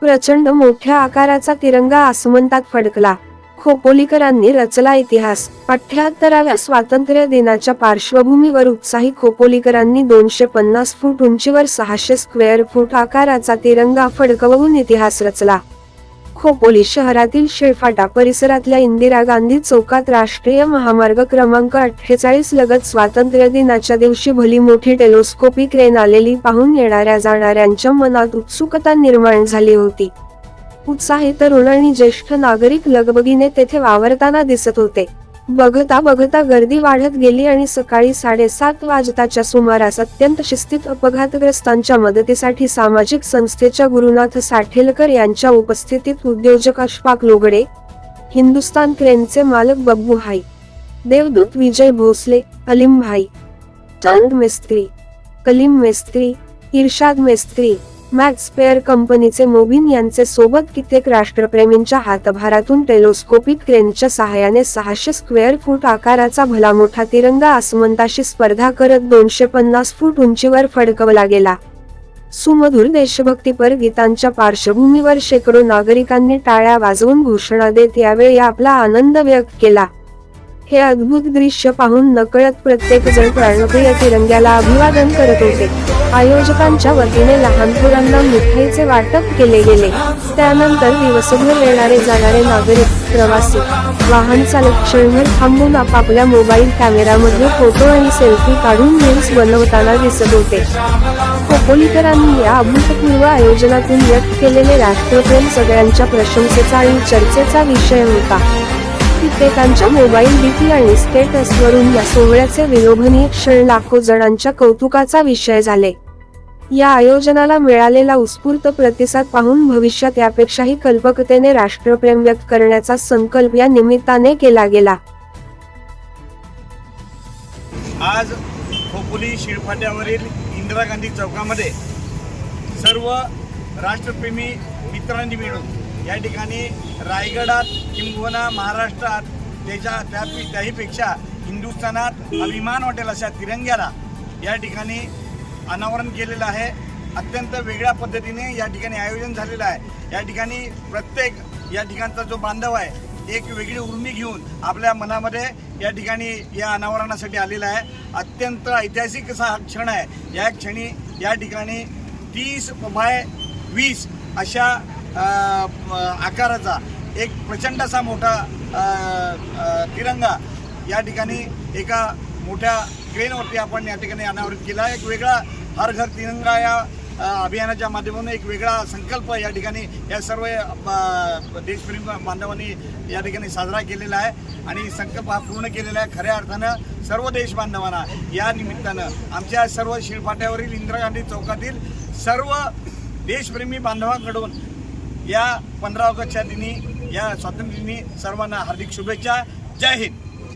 प्रचंड मोठ्या आकाराचा तिरंगा आसमंतात फडकला. खोपोलीकरांनी रचला इतिहास. अठ्याहत्तराव्या स्वातंत्र्य दिनाच्या पार्श्वभूमीवर उत्साही खोपोलीकरांनी दोनशे पन्नास फूट उंचीवर सहाशे स्क्वेअर फूट आकाराचा तिरंगा फडकवून इतिहास रचला. खोपोली शहरातील शेफाटा परिसरातल्या इंदिरा गांधी चौकात राष्ट्रीय महामार्ग क्रमांक अठ्ठेचाळीस लगत स्वातंत्र्य दिनाच्या दिवशी भली मोठी टेलोस्कोपी क्रेन आलेली पाहून येणाऱ्या जाणाऱ्यांच्या मनात उत्सुकता निर्माण झाली होती. उत्साही तरुण आणि ज्येष्ठ नागरिक लगबगीने तेथे वावरताना दिसत होते. बघता बघता गर्दी वाढत गेली आणि सकाळी साडेसात वाजताच्या सुमारास अत्यंत शिस्तीत अपघातग्रस्तांच्या मदतीसाठी सामाजिक संस्थेच्या गुरुनाथ साठेलकर यांच्या उपस्थितीत उद्योजक अशफाक लोगडे हिंदुस्तान क्रेनचे मालक बब्बू हाई देवदूत विजय भोसले अलिम भाई चांद मेस्त्री कलीम मेस्त्री इर्शाद मेस्त्री मॅक्सपेअर कंपनीचे मोबिन यांचे सोबत कित्येक राष्ट्रप्रेमींच्या हातभारातून टेलोस्कोपिक क्रेनच्या सहाय्याने सहाशे स्क्वेअर फूट आकाराचा भला मोठा तिरंगा आसमंताशी स्पर्धा करत दोनशे पन्नास फूट उंचीवर फडकवला गेला. सुमधुर देशभक्तीपर गीतांच्या पार्श्वभूमीवर शेकडो नागरिकांनी टाळ्या वाजवून घोषणा देत यावेळी आपला आनंद व्यक्त केला. हे अद्भुत दृश्य पाहून नकळत प्रत्येक जण प्राणप्रिय तिरंग्याला अभिवादन करत होते. आयोजकांच्या वतीने लहान मुलांना मिठाईचे वाटप केले गेले. त्यानंतर दिवसभर येणारे जाणारे नागरिक प्रवासी वाहन चालक क्षणभर थांबून आपापल्या मोबाईल कॅमेरामध्ये फोटो आणि सेल्फी काढून रील्स बनवताना दिसत होते. खोपोलीकरांनी या अभूतपूर्व आयोजनातून व्यक्त केलेले राष्ट्रप्रेम सगळ्यांच्या प्रशंसेचा आणि चर्चेचा विषय होता. कित्येकांच्या मोबाईल डीपी आणि स्टेटसवरून या सोहळ्याचे विलोभनीय क्षण लाखो जणांच्या कौतुकाचा विषय झाले. या आयोजनाला मिळालेला उत्स्फूर्त प्रतिसाद पाहून भविष्यात यापेक्षाही कल्पकतेने राष्ट्रप्रेम व्यक्त करण्याचा संकल्प या निमित्ताने केला गेला. आज खोपोली शिळफाट्यावरील इंदिरा गांधी चौकामध्ये सर्व राष्ट्रप्रेमी मित्रांनी मिळून या ठिकाणी रायगडात किंबहुना महाराष्ट्रात त्याच्या त्या त्याहीपेक्षा हिंदुस्थानात अभिमान वाटेल अशा तिरंग्याला या ठिकाणी अनावरण केलेलं आहे. अत्यंत वेगळ्या पद्धतीने या ठिकाणी आयोजन झालेलं आहे. या ठिकाणी प्रत्येक या ठिकाणचा जो बांधव आहे एक वेगळी उर्मी घेऊन आपल्या मनामध्ये या ठिकाणी या अनावरणासाठी आलेला आहे. अत्यंत ऐतिहासिक असा हा क्षण आहे. या क्षणी या ठिकाणी तीस बाय वीस अशा आकाराचा एक प्रचंड असा मोठा तिरंगा या ठिकाणी एका मोठ्या क्रेनवरती आपण या ठिकाणी अनावरित केला. एक वेगळा हर घर तिरंगा या अभियानाच्या माध्यमातून एक वेगळा संकल्प या ठिकाणी या सर्व देशप्रेमी बांधवांनी या ठिकाणी साजरा केलेला आहे. आणि संकल्प हा पूर्ण केलेला आहे. खऱ्या अर्थानं सर्व देश बांधवांना या निमित्तानं आमच्या सर्व शिळफाट्यावरील इंदिरा गांधी चौकातील सर्व देशप्रेमी बांधवांकडून या पंधरा ऑगस्टच्या दिनी या स्वातंत्र्यदिनी सर्वांना हार्दिक शुभेच्छा. जय हिंद.